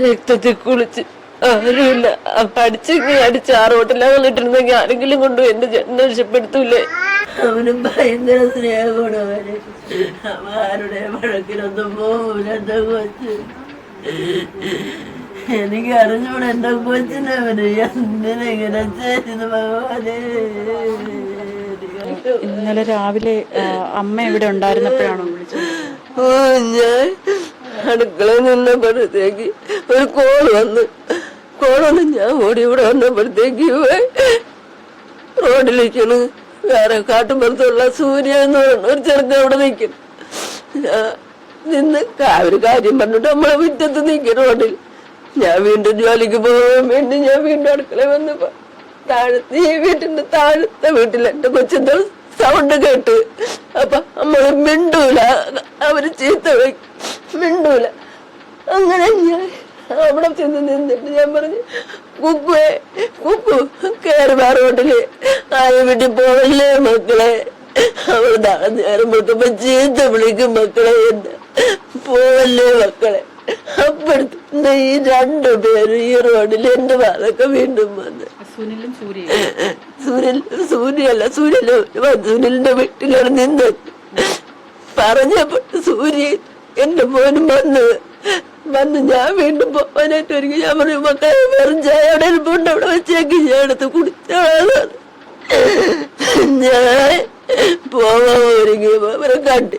രക്തത്തിൽ കുളിച്ച് ആരുമില്ല അടിച്ച് അടിച്ച് ആ റോട്ടിലാണ് ഇട്ടിരുന്നെങ്കിൽ ആരെങ്കിലും കൊണ്ടു എന്റെ ജന്മ രക്ഷപ്പെടുത്തൂലേ? അവനും ഭയങ്കര സ്നേഹമാണ് അവന്. ആരുടെ വഴക്കിലൊന്നും പോകൂല എന്റെ കൊച്ച്. എനിക്ക് അറിഞ്ഞൂടെ എന്റെ കൊച്ചിനെ അവന്. എന്തിനെങ്ങനെ ചെയ്തു ഭഗവാനേ? ഇന്നലെ രാവിലെ അമ്മ ഇവിടെ ഉണ്ടായിരുന്നപ്പോഴാണോ വിളിച്ചത്? ഓ ഞാൻ അടുക്കള നിന്നപ്പോഴത്തേക്ക് ഒരു കോൾ വന്ന്. കോൾ വന്ന് ഞാൻ ഓടി ഇവിടെ വന്നപ്പോഴത്തേക്ക് റോഡിൽ റോഡിലേക്കാണ് വേറെ കാട്ടുമ്പുറത്തുള്ള സൂര്യ എന്ന് പറയുന്ന ഒരു ചെറുക്കൻ അവിടെ നിൽക്കും നിന്ന് ഒരു കാര്യം പറഞ്ഞിട്ട് നമ്മളെ മുറ്റത്ത് നിൽക്കും റോഡിൽ. ഞാൻ വീണ്ടും ജോലിക്ക് പോകാൻ വേണ്ടി ഞാൻ വീണ്ടും അടുക്കള വന്നപ്പോ താഴത്ത് ഈ വീട്ടിന്റെ താഴത്തെ വീട്ടിൽ എന്റെ കൊച്ചിന്റെ സൗണ്ട് കേട്ട്. അപ്പൊ നമ്മൾ മിണ്ടൂല. അവർ ചീത്ത മിണ്ടൂല. അങ്ങനെ ഞാൻ അവിടെ ചെന്ന് നിന്നിട്ട് ഞാൻ പറഞ്ഞു കുക്കുവേ കുക്കു കയറി വേറെ റോഡിൽ ആയ വീട്ടിൽ പോവല്ലേ മക്കളെ? അവൾ നേരം വെക്കുമ്പോ ചീത്ത വിളിക്കും മക്കളെ എന്ന്. പോവല്ലേ മക്കളെ? അപ്പോഴത്തെ ഈ രണ്ടു പേരും ഈ റോഡിൽ എന്റെ വാതൊക്കെ വീണ്ടും വന്ന്. സൂര്യൻ സൂര്യല്ല സൂര്യന് സൂര്യന്റെ വീട്ടിലാണ് നിന്നത്. പറഞ്ഞപ്പോ സൂര്യ എന്റെ മോനും വന്ന് വന്ന് ഞാൻ വീണ്ടും പോവാനായിട്ട് ഒരുങ്ങി. ഞാൻ പറഞ്ഞു മക്കളെ വെറും ചായ അവിടെ ഇരിപ്പുണ്ട്. അവിടെ വെച്ചേക്ക്. ഞാൻ എടുത്ത് കുടിച്ചാളാണ് ഞാൻ പോവാൻ അവരെ കണ്ട്.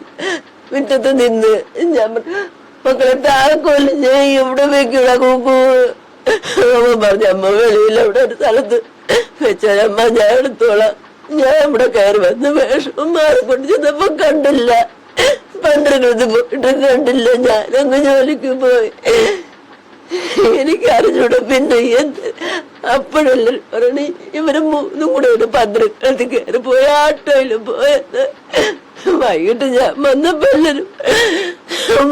മുറ്റത്ത് നിന്ന് ഞാൻ പറഞ്ഞു മക്കളെ താക്കോൽ ഞാൻ ഇവിടെ വെക്കൂട കൂക്കൂ. അമ്മ പറഞ്ഞു അമ്മ വെളിയിൽ അവിടെ ഒരു സ്ഥലത്ത് വെച്ചാലമ്മ ഞാൻ എടുത്തോളാം. ഞാൻ ഇവിടെ കയറി വന്ന് വേഷം മാറിക്കൊണ്ട് ചെന്നപ്പോ കണ്ടില്ല. പന്ത്രണ്ട് പോയിട്ട് കണ്ടില്ല. ഞാനങ്ങ് ജോലിക്ക് പോയി. എനിക്ക് അറിഞ്ഞൂടെ പിന്നെ എന്ത്? അപ്പോഴല്ല പറഞ്ഞു ഇവർ മൂന്നും കൂടെ ഒരു പന്ത്രണ്ട് കയറി പോയി ആട്ടോയിൽ പോയത് വൈകിട്ട് ഞാൻ വന്നപ്പോ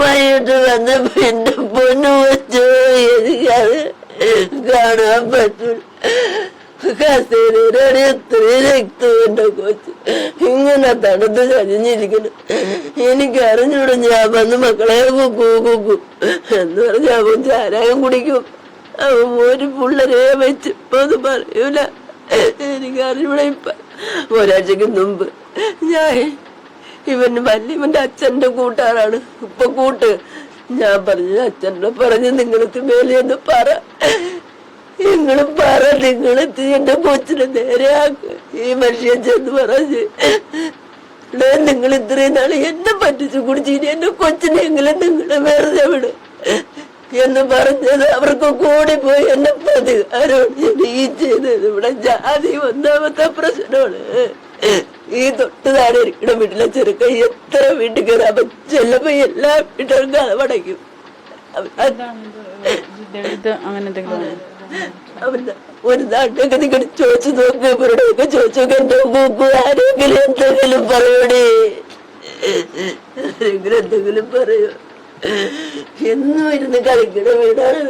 വൈകിട്ട് വന്നപ്പോ എന്റെ പൊന്നു വെച്ചു എനിക്കത് കാണാൻ പറ്റൂല. കസേരയുടെ എത്രയും രക്തം എന്റെ കൊച്ച് ഇങ്ങനെ തണുത്ത് ചരിഞ്ഞിരിക്കുന്നു. എനിക്ക് അറിഞ്ഞൂടും ഞാൻ വന്ന് മക്കളെ കുക്കു എന്ന് പറഞ്ഞ അവൻ ചാരായം കുടിക്കും. അവൻ ഒരു പുള്ളരെ വെച്ച് അത് പറയൂല. എനിക്ക് അറിഞ്ഞൂടെ ഇപ്പൊ. ഒരാഴ്ചക്ക് മുമ്പ് ഞാൻ ഇവന് വല്യവന്റെ അച്ഛന്റെ കൂട്ടാറാണ് ഇപ്പൊ കൂട്ട്. ഞാൻ പറഞ്ഞു അച്ഛനോട് പറഞ്ഞു നിങ്ങൾക്ക് മേലെന്ന് പറ. നിങ്ങൾ പറ നിങ്ങൾ എന്റെ കൊച്ചിനെ നേരെയാക്ക് ഈ മനുഷ്യൻ ചെന്ന് പറഞ്ഞ് നിങ്ങൾ ഇത്രയും നാൾ എന്നെ പറ്റിച്ചു കുടിച്ചു ഇനി എന്റെ കൊച്ചിനെങ്കിലും നിങ്ങളെ വെറുതെ വിട്. എന്ന് പറഞ്ഞത് അവർക്ക് കൂടി പോയി എന്നെ പതി ആരോട് ഈ ചെയ്തത്. ഇവിടെ ജാതി ഒന്നാമത്തെ പ്രശ്നമാണ്. ഈ തൊട്ട് താഴെ ഇരിക്കണ വീട്ടിലെ ചെറുക്ക എത്ര വീട്ടിൽ കയറി അവൻ ചെല്ലുമ്പോ എല്ലാ വീട്ടുകാർക്കും അത് പടയ്ക്കും അങ്ങനെ ആണോ? ഒരു നാട്ടൊക്കെ നിങ്ങൾ ചോദിച്ചു നോക്ക് ഇവരോടൊക്കെ ചോദിച്ചു നോക്ക് എന്റെ കൂക്കു ആരെങ്കിലും എന്തെങ്കിലും പറയൂടി. ആരെങ്കിലും എന്തെങ്കിലും പറയൂ? എന്നും ഇരുന്ന് കളിക്കണ വീടാണ്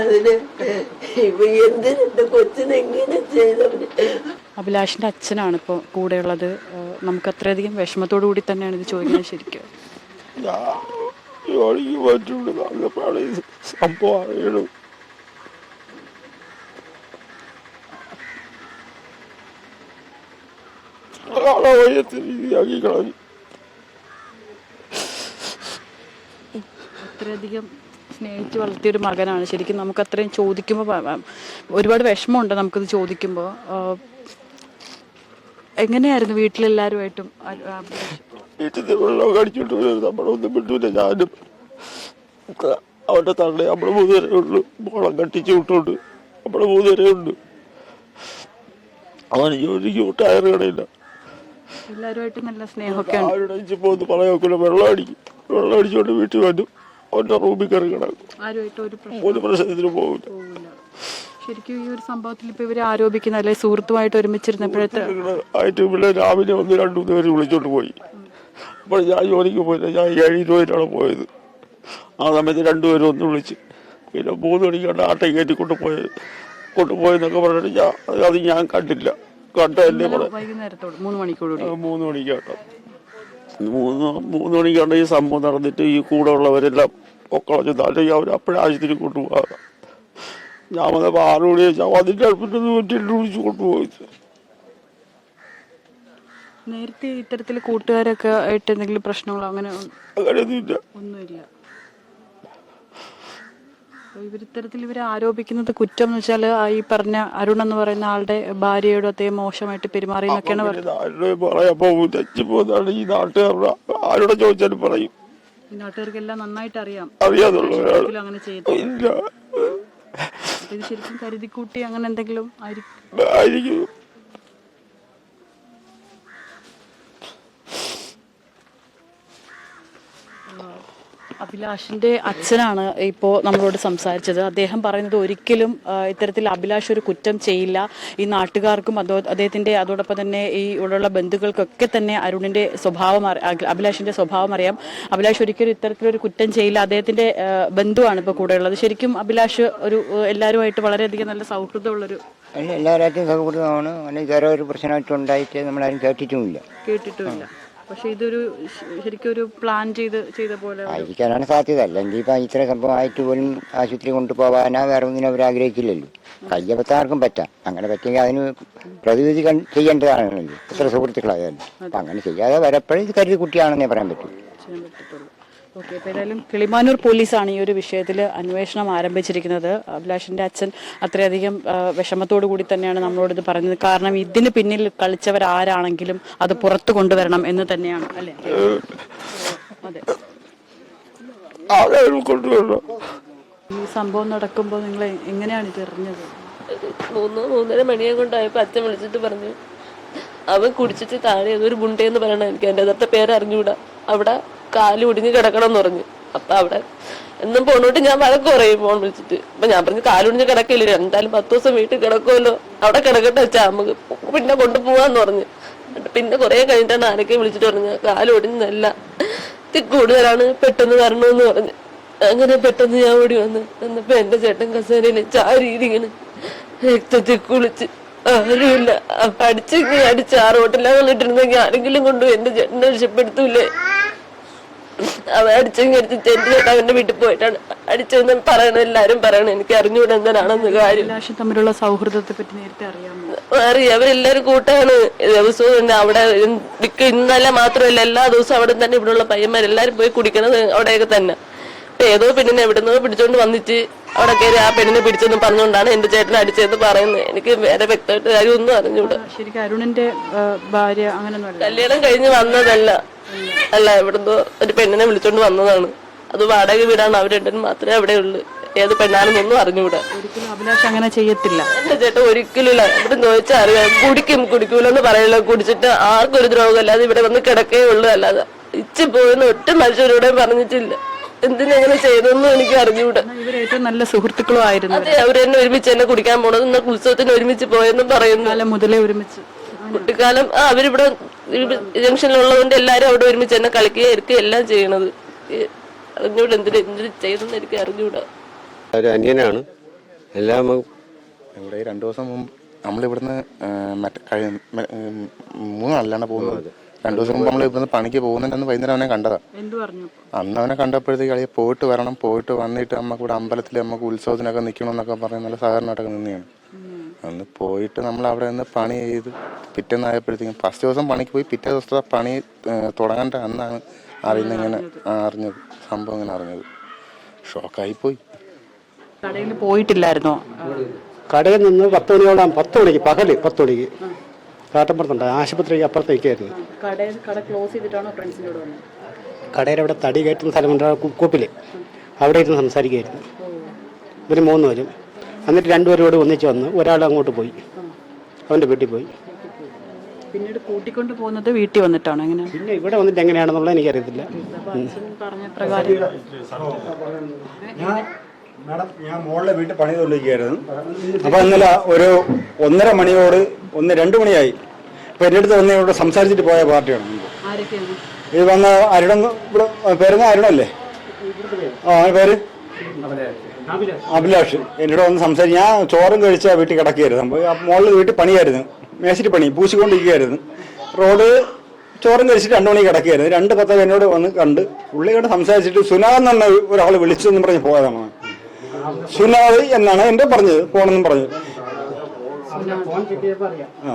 അതിന് ഇവ എന്തിന് എന്റെ കൊച്ചിനെ എങ്ങനെ ചെയ്തവന്? അഭിലാഷിന്റെ അച്ഛനാണ് ഇപ്പോൾ കൂടെയുള്ളത്. ഉള്ളത് നമുക്ക് അത്രയധികം വിഷമത്തോടു കൂടി തന്നെയാണ് ഇത് ചോദിക്കുന്നത് ശരിക്കും. ജോലിക്ക് പറ്റുള്ളൂ സംഭവം അറിയണം. ആളെ വയ്യത്തെ രീതിയാക്കി കളഞ്ഞു അത്രയധികം സ്നേഹിച്ച് വളർത്തിയ ഒരു മകനാണ്. ശരിക്കും നമുക്ക് അത്രയും ചോദിക്കുമ്പോൾ ഒരുപാട് വിഷമമുണ്ട് നമുക്കിത് ചോദിക്കുമ്പോൾ എങ്ങനെയായിരുന്നു വീട്ടിലെല്ലാവരുമായിട്ടും? വീട്ടിൽ നിന്ന് വെള്ളം കടിച്ചോണ്ട് വരും നമ്മളൊന്നും വിട്ടൂല ഞാനും അവന്റെ തള്ളി നമ്മൾ മൂന്നുപേരേ ഉള്ളു. മോളം കട്ടിച്ച് വിട്ടുണ്ട് നമ്മൾ മൂന്നുപേരേ ഉണ്ട് അവന് ജോലിക്ക് ടയർ കടയില്ല. എല്ലാവരുമായിട്ടും നല്ല സ്നേഹമൊക്കെ ഉണ്ട് ആരുടെ ഇച്ചിപ്പോ ഒന്ന് പറയാൻ ഒക്കില്ല. വെള്ളം അടിക്കും. വെള്ളം അടിച്ചോണ്ട് വീട്ടിൽ വരും അവന്റെ റൂമിൽ കയറി കിടക്കും. ആരുമായിട്ട് ഒരു പ്രശ്നം ഒരു പ്രശ്നത്തിന് പോകില്ല പോകില്ല ശരിക്കും ഈ ഒരു സംഭവത്തിൽ ഇപ്പൊ ഇവരെ ആരോപിക്കുന്ന അല്ലെ സുഹൃത്തുമായിട്ട് ഒരുമിച്ചിരുന്നപ്പോഴത്തെ ആയിട്ട് ഇവിടെ രാവിലെ ഒന്ന് രണ്ടു മൂന്ന് പേര് വിളിച്ചോണ്ട് പോയി. അപ്പോൾ ഞാൻ ജോലിക്ക് പോയില്ല. ഞാൻ ഏഴ് ഇരുപതിനാണ് പോയത്. ആ സമയത്ത് രണ്ടുപേരും ഒന്ന് വിളിച്ച് പിന്നെ മൂന്ന് മണിക്കാണ് ആട്ടം കയറ്റി കൊണ്ടുപോയത് കൊണ്ടുപോയെന്നൊക്കെ പറഞ്ഞിട്ട് ഞാൻ അത് ഞാൻ കണ്ടില്ല. വൈകുന്നേരത്തോട് മൂന്ന് മണിക്കൂടി മൂന്ന് മണിക്കാട്ടോ മൂന്ന് മൂന്ന് മണിക്കാണ് ഈ സംഭവം നടന്നിട്ട് ഈ കൂടെ ഉള്ളവരെല്ലാം ഒക്കെ അല്ലെങ്കിൽ അവർ അപ്പോഴേ ആശുപത്രി കൊണ്ടുപോകാം ഞാൻ വന്നപ്പോൾ ആറ് മണി വെച്ചാൽ അതിന്റെ അടുപ്പിട്ട് നൂറ്റിട്ട് വിളിച്ച് കൊണ്ടുപോയത്. നേരത്തെ ഇത്തരത്തിൽ കൂട്ടുകാരൊക്കെ ആയിട്ട് എന്തെങ്കിലും പ്രശ്നങ്ങളോ അങ്ങനെ അങ്ങനെയൊന്നുമില്ല. ഒന്നുമില്ല. അപ്പൊ ഇവർ ആരോപിക്കുന്നത് കുറ്റം എന്ന് വെച്ചാൽ ഈ പറഞ്ഞ അരുൺ എന്ന് പറയുന്ന ആളുടെ ഭാര്യയോട് അദ്ദേഹം മോശമായിട്ട് പെരുമാറി എന്നൊക്കെയാണ് പറയുന്നത് ഈ നാട്ടുകാരുടെ ആരോടെ ചോദിച്ചാലും പറയും. നാട്ടുകാർക്കെല്ലാം നന്നായിട്ട് അറിയാം. ഒരിക്കലും അങ്ങനെ ഇത് ശരിക്കും കരുതിക്കൂട്ടി അങ്ങനെ എന്തെങ്കിലും ആയിരിക്കും ആയിരിക്കും അഭിലാഷിന്റെ അച്ഛനാണ് ഇപ്പോൾ നമ്മളോട് സംസാരിച്ചത്. അദ്ദേഹം പറയുന്നത് ഒരിക്കലും ഇത്തരത്തിൽ അഭിലാഷ് ഒരു കുറ്റം ചെയ്യില്ല. ഈ നാട്ടുകാർക്കും അതോ അദ്ദേഹത്തിന്റെ അതോടൊപ്പം തന്നെ ഈ ഇവിടെയുള്ള ബന്ധുക്കൾക്കൊക്കെ തന്നെ അരുണിന്റെ സ്വഭാവം അഭിലാഷിന്റെ സ്വഭാവം അറിയാം. അഭിലാഷ് ഒരിക്കലും ഇത്തരത്തിലൊരു കുറ്റം ചെയ്യില്ല. അദ്ദേഹത്തിന്റെ ബന്ധുവാണ് ഇപ്പോൾ കൂടെ ഉള്ളത് ശരിക്കും അഭിലാഷ് ഒരു എല്ലാവരുമായിട്ട് വളരെയധികം നല്ല സൗഹൃദമുള്ളൊരു എല്ലാവരായിട്ടും സൗഹൃദമാണ്. അങ്ങനെ വേറെ ഒരു പ്രശ്നമായിട്ട് ഉണ്ടായിട്ട് നമ്മളാരും കേട്ടിട്ടുമില്ല. കേട്ടിട്ടുമില്ല. പക്ഷെ ഇതൊരു ശരിക്കും ഒരു പ്ലാൻ ചെയ്ത് ചെയ്ത പോലെ ആയിരിക്കാനാണ് സാധ്യത. അല്ലെങ്കിൽ ഇപ്പം ഇത്ര സംഭവം ആയിട്ട് പോലും ആശുപത്രി കൊണ്ടുപോകാനാ വേറെ ഒന്നിനും അവർ ആഗ്രഹിക്കില്ലല്ലോ കയ്യബദ്ധം ആർക്കും പറ്റാം. അങ്ങനെ പറ്റിയെങ്കിൽ അതിന് പ്രതിവിധി ചെയ്യേണ്ടതാണല്ലോ. എത്ര സുഹൃത്തുക്കളായാലും. അപ്പം അങ്ങനെ ചെയ്യാതെ വരപ്പോഴേ ഇത് കരുതി കുട്ടിയാണെന്നേ പറയാൻ പറ്റൂ. ഓക്കെ അപ്പോൾ ഏതായാലും കിളിമാനൂർ പോലീസാണ് ഈ ഒരു വിഷയത്തിൽ അന്വേഷണം ആരംഭിച്ചിരിക്കുന്നത്. അഭിലാഷിന്റെ അച്ഛൻ അത്രയധികം വിഷമത്തോടു കൂടി തന്നെയാണ് നമ്മളോട് ഇത് പറഞ്ഞത്. കാരണം ഇതിന് പിന്നിൽ കളിച്ചവർ ആരാണെങ്കിലും അത് പുറത്തു കൊണ്ടുവരണം എന്ന് തന്നെയാണ് അല്ലേ? അതെ. കൊണ്ടുവരണം. ഈ സംഭവം നടക്കുമ്പോൾ നിങ്ങൾ എങ്ങനെയാണ് ഇത് എറിഞ്ഞത്? മൂന്ന് മൂന്നര മണിയെ കൊണ്ടായപ്പോ അച്ഛൻ വിളിച്ചിട്ട് പറഞ്ഞു അവൻ കുടിച്ചിട്ട് താഴെ ഒരു ഗുണ്ടയെന്ന് പറയണ എനിക്ക്. എന്റെ യഥാർത്ഥ പേര് അറിഞ്ഞുകൂടാ അവിടെ കാൽ ഒടിഞ്ഞ് കിടക്കണം എന്ന് പറഞ്ഞു. അപ്പൊ അവിടെ എന്നും പോണോട്ട് ഞാൻ വഴക്ക് പറയും ഫോൺ വിളിച്ചിട്ട്. അപ്പൊ ഞാൻ പറഞ്ഞു കാലൊടിഞ്ഞ് കിടക്കില്ല? എന്തായാലും പത്ത് ദിവസം വീട്ടിൽ കിടക്കുമല്ലോ അവിടെ കിടക്കട്ടെ വെച്ചാ നമുക്ക് പിന്നെ കൊണ്ടുപോവാന്ന് പറഞ്ഞു. പിന്നെ കുറെ കഴിഞ്ഞിട്ടാണ് ആരൊക്കെ വിളിച്ചിട്ട് പറഞ്ഞു കാലൊടിഞ്ഞല്ല കൂടുതലാണ് പെട്ടെന്ന് വരണമെന്ന് പറഞ്ഞു. അങ്ങനെ പെട്ടെന്ന് ഞാൻ ഓടി വന്ന്. എന്നപ്പോ എന്റെ ചേട്ടൻ കസേരയിൽ ചാരിയിരിക്കണ്. രക്തത്തിൽ കുളിച്ച്. ആരുമില്ല. അടിച്ചെങ്കിൽ അടിച്ച് ആ റോട്ടിലാണ് ഇട്ടിരുന്നെങ്കിൽ ആരെങ്കിലും കൊണ്ടുപോയി എന്റെ ചേട്ടനെ രക്ഷപ്പെടുത്തൂലേ അവൻ അടിച്ചും എന്റെ ചേട്ടൻ അവന്റെ വീട്ടിൽ പോയിട്ടാണ്. അടിച്ചെന്ന് പറയണ എല്ലാരും പറയണം. എനിക്ക് അറിഞ്ഞൂടെ എന്തിനാണെന്ന് കാര്യം. തമ്മിലുള്ള സൗഹൃദത്തെ പറ്റി നേരത്തെ അറിയാമോ? അറിയാം. അവരെല്ലാരും കൂട്ടാണ്. ദിവസവും അവിടെ മിക്ക ഇന്നലെ മാത്രമല്ല എല്ലാ ദിവസവും അവിടെ തന്നെ ഇവിടെയുള്ള പയ്യന്മാരെല്ലാരും പോയി കുടിക്കണത് അവിടെയൊക്കെ തന്നെ. ഏതോ പെണ്ണിനെ എവിടുന്നോ പിടിച്ചോണ്ട് വന്നിട്ട് അവിടെ കയറി ആ പെണ്ണിനെ പിടിച്ചെന്ന് പറഞ്ഞുകൊണ്ടാണ് എന്റെ ചേട്ടനെ അടിച്ചതെന്ന് പറയുന്നത്. എനിക്ക് വേറെ വ്യക്തമായിട്ട് കാര്യമൊന്നും അറിഞ്ഞൂടാ. ശരിക്കും അരുണിന്റെ ഭാര്യ അങ്ങനെ കല്യാണം കഴിഞ്ഞ് വന്നതല്ല. അല്ല എവിടുന്നോ ഒരു പെണ്ണിനെ വിളിച്ചോണ്ട് വന്നതാണ്. അത് വാടക വീടാണ് അവർ രണ്ടിനും മാത്രമേ അവിടെ ഉള്ളൂ. ഏത് പെണ്ണാണെന്നൊന്നും ഒന്നും ഒരിക്കലും അഭിലാഷ് അങ്ങനെ ചെയ്യത്തില്ല. എന്റെ ചേട്ടൻ ഒരിക്കലും ഇല്ല. ഇവിടെ ചോദിച്ചാൽ അറിയാം കുടിക്കും കുടിക്കൂലെന്ന് പറയല്ലോ കുടിച്ചിട്ട് ആർക്കും ഒരു ദ്രോഹം അല്ലാതെ ഇവിടെ വന്ന് കിടക്കേ ഉള്ളൂ. അല്ലാതെ ഇച്ചി പോയെന്ന് ഒറ്റ മനുഷ്യരോടെ പറഞ്ഞിട്ടില്ല. എന്തിനെങ്ങനെ ചെയ്തെന്നും എനിക്ക് അറിഞ്ഞുകൂടാ. നല്ല സുഹൃത്തുക്കളും ആയിരുന്നു അതെ അവരെന്നെ ഒരുമിച്ച് എന്നെ കുടിക്കാൻ പോണത് ഉത്സവത്തിന് ഒരുമിച്ച് പോയെന്നും പറയുന്നു. മുതലേ ഒരുമിച്ച്. കുട്ടിക്കാലം ആ അവരിവിടെ ജംഗ്ഷനിലുള്ളതുകൊണ്ട് എല്ലാരും അവിടെ ഒരുമിച്ച് തന്നെ കളിക്കുകയും ഇരിക്കുകയും എല്ലാം ചെയ്യണത്. അറിഞ്ഞൂടെ എന്തിനു എന്തിനു ചെയ്തെന്ന് എനിക്ക് അറിഞ്ഞൂടാ. ഒരു അന്യനാണ്. എല്ലാം ഇവിടെ രണ്ടു ദിവസം മുമ്പ് നമ്മളിവിടുന്ന് ആ, മറ്റേ കഴി- മ- മൂന്നാളിലാണ് പോകുന്നത്. രണ്ടു ദിവസം മുമ്പ് നമ്മൾ ഇവിടുന്ന് പണിക്ക് പോകുന്നുണ്ടെന്ന് വൈകുന്നേരം അവനെ കണ്ടതാ. എന്തു പറഞ്ഞു? അന്ന് അവനെ കണ്ടപ്പോഴത്തേക്ക് കളിയെ പോയിട്ട് വരണം പോയിട്ട് വന്നിട്ട് നമുക്ക് ഇവിടെ അമ്പലത്തിൽ നമുക്ക് ഉത്സവത്തിനൊക്കെ നിൽക്കണമെന്നൊക്കെ പറഞ്ഞ് നല്ല സഹകരണമായിട്ടൊക്കെ നിന്നെയാണ് അന്ന് പോയിട്ട് നമ്മൾ അവിടെ നിന്ന് പണി ചെയ്ത് പിറ്റേന്നായപ്പോഴത്തേക്കും ഫസ്റ്റ് ദിവസം പണിക്ക് പോയി പിറ്റേ ദിവസത്തെ പണി തുടങ്ങേണ്ട അന്നാണ് അറിയുന്ന ഇങ്ങനെ അറിഞ്ഞത്. സംഭവം ഇങ്ങനെ അറിഞ്ഞത്. ഷോക്കായി പോയി കടയിൽ പോയിട്ടില്ലായിരുന്നോ? കടയിൽ നിന്ന് പത്ത് മണിയോളം പത്ത് മണിക്ക് പകൽ പത്ത് മണിക്ക് കാട്ടപ്പുറത്തുണ്ട് ആശുപത്രിക്ക് അപ്പുറത്തേക്കായിരുന്നു. കട കട ക്ലോസ് ചെയ്തിട്ടാണോ ഫ്രണ്ട്സിന്റെ കൂടെ വന്നത്? കടയിൽ അവിടെ തടി കയറ്റുന്ന സ്ഥലമുണ്ട് കൂപ്പിൽ അവിടെ ഇരുന്ന് സംസാരിക്കുകയായിരുന്നു ഇവർ മൂന്ന് പേരും. എന്നിട്ട് രണ്ടുപേരും കൂടെ ഒന്നിച്ച് വന്ന് ഒരാൾ അങ്ങോട്ട് പോയി. അവന്റെ വീട്ടിൽ പോയി. പിന്നീട് കൂട്ടിക്കൊണ്ട് പോകുന്നത് വീട്ടിൽ വന്നിട്ടാണ്? എങ്ങനെ പിന്നെ ഇവിടെ വന്നിട്ട് എങ്ങനെയാണെന്നുള്ളത് എനിക്കറിയത്തില്ല. പറഞ്ഞ പ്രകാരം. മാഡം ഞാൻ മോളിലെ വീട്ടിൽ പണി ചെയ്തുകൊണ്ടിരിക്കുകയായിരുന്നു. അപ്പോൾ ഇന്നലെ ഒരു ഒന്നര മണിയോട് ഒന്ന് രണ്ട് മണിയായി. അപ്പോൾ എന്റെ അടുത്ത് വന്ന് ഇവിടെ സംസാരിച്ചിട്ട് പോയ പാർട്ടിയാണ്. ഇത് വന്ന അരുണം ഇവിടെ പേരുന്ന അരുണല്ലേ? ആ പേര്? അഭിലാഷ്. എന്നോട് വന്ന് സംസാരിച്ച് ഞാൻ ചോറും കഴിച്ച വീട്ടിൽ കിടക്കുകയായിരുന്നു. മോളിൽ വീട്ടിൽ പണിയായിരുന്നു. മേശിരി പണി പൂശിക്കൊണ്ടിരിക്കുകയായിരുന്നു. റോഡ് ചോറും കഴിച്ചിട്ട് രണ്ടു മണി കിടക്കുകയായിരുന്നു. രണ്ട് പത്ത് എന്നോട് വന്ന് കണ്ട് പുള്ളിയോട് സംസാരിച്ചിട്ട് സുനാദ് എന്ന ഒരാൾ വിളിച്ചു എന്ന് പറഞ്ഞ് പോയതാണ്. സുനാദ് എന്നാണ് എന്റെ പറഞ്ഞത് പോണെന്നും പറഞ്ഞത് ആ.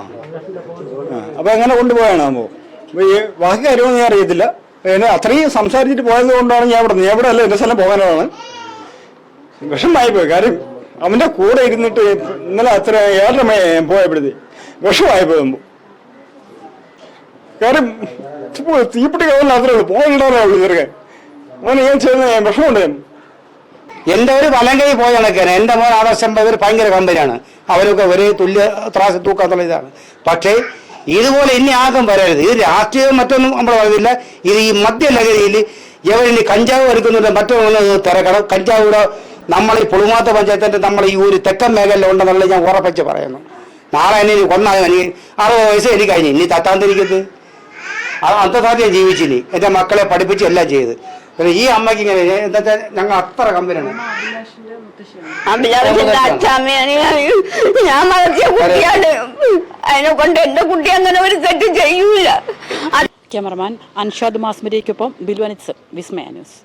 അപ്പൊ അങ്ങനെ കൊണ്ടുപോയാണ് അപ്പോ അപ്പൊ ഈ ബാക്കി കാര്യമൊന്നും ഞാൻ അറിയത്തില്ല. എന്നെ അത്രയും സംസാരിച്ചിട്ട് പോയത് കൊണ്ടാണ് ഞാൻ ഇവിടെ ഞാൻ ഇവിടെ അല്ല എന്റെ സ്ഥലം പോകാനാണ്. വിഷമായി പോയി. കാര്യം അവന്റെ കൂടെ ഇരുന്നിട്ട് ഇന്നലെ അത്ര ഏഴര പോയപ്പോഴത്തേ വിഷമായി പോയി കാര്യം തീപ്പിട്ടി കവലിന് അത്രേ ഉള്ളൂ. പോയിട്ടാണേ ഉള്ളൂ ചെറുക്കൻ അവന് ഞാൻ ചെയ്യുന്ന വിഷമുണ്ട് എന്റെ ഒരു വലം കൈ പോയ കണക്കാണ് എന്റെ മോൻ ആദർശം ഒരു ഭയങ്കര കമ്പനിയാണ്. അവരൊക്കെ ഒരേ തുല്യ ത്രാസ് തൂക്കാത്തുള്ള ഇതാണ്. പക്ഷേ ഇതുപോലെ ഇനി ആകം വരരുത്. ഇത് രാഷ്ട്രീയം മറ്റൊന്നും നമ്മൾ പറയുന്നില്ല. ഇത് ഈ മദ്യലഹരിയിൽ ഇവരിനി കഞ്ചാവ് എടുക്കുന്നില്ല മറ്റൊന്നും തിരക്കണം. കഞ്ചാവ് നമ്മൾ ഈ പുളുമാത്ത പഞ്ചായത്തിന്റെ നമ്മൾ ഈ ഒരു തെക്കൻ മേഖലയിൽ ഉണ്ടെന്നുള്ളത് ഞാൻ ഉറപ്പിച്ച് പറയുന്നു. നാളെ എന്നെ ഇനി കൊന്നാലും എനിക്ക് അറുപത് വയസ്സ് എനിക്ക് കഴിഞ്ഞു. ഇനി തത്താന്തിരിക്കുന്നത് അത് അന്തസാധ്യം ജീവിച്ചിനി. എന്റെ മക്കളെ പഠിപ്പിച്ച് എല്ലാം ചെയ്ത്. പിന്നെ ഈ അമ്മയ്ക്ക് ഇങ്ങനെ എന്താ വെച്ചാൽ ഞങ്ങൾ അത്ര കമ്പനിയാണ്. അഭിലാഷിന്റെ അച്ഛാമ്മയാണ്. ഞാൻ വളർത്തിയ കുട്ടിയാണ്. അതിനെ കൊണ്ട് എന്റെ കുട്ടി അങ്ങനെ ഒരു തെറ്റ് ചെയ്യൂല. ക്യാമറമാൻ അൻഷാദ് മാസ്മരിക്കൊപ്പം ബിൽവനിത്സ് വിസ്മയ ന്യൂസ്.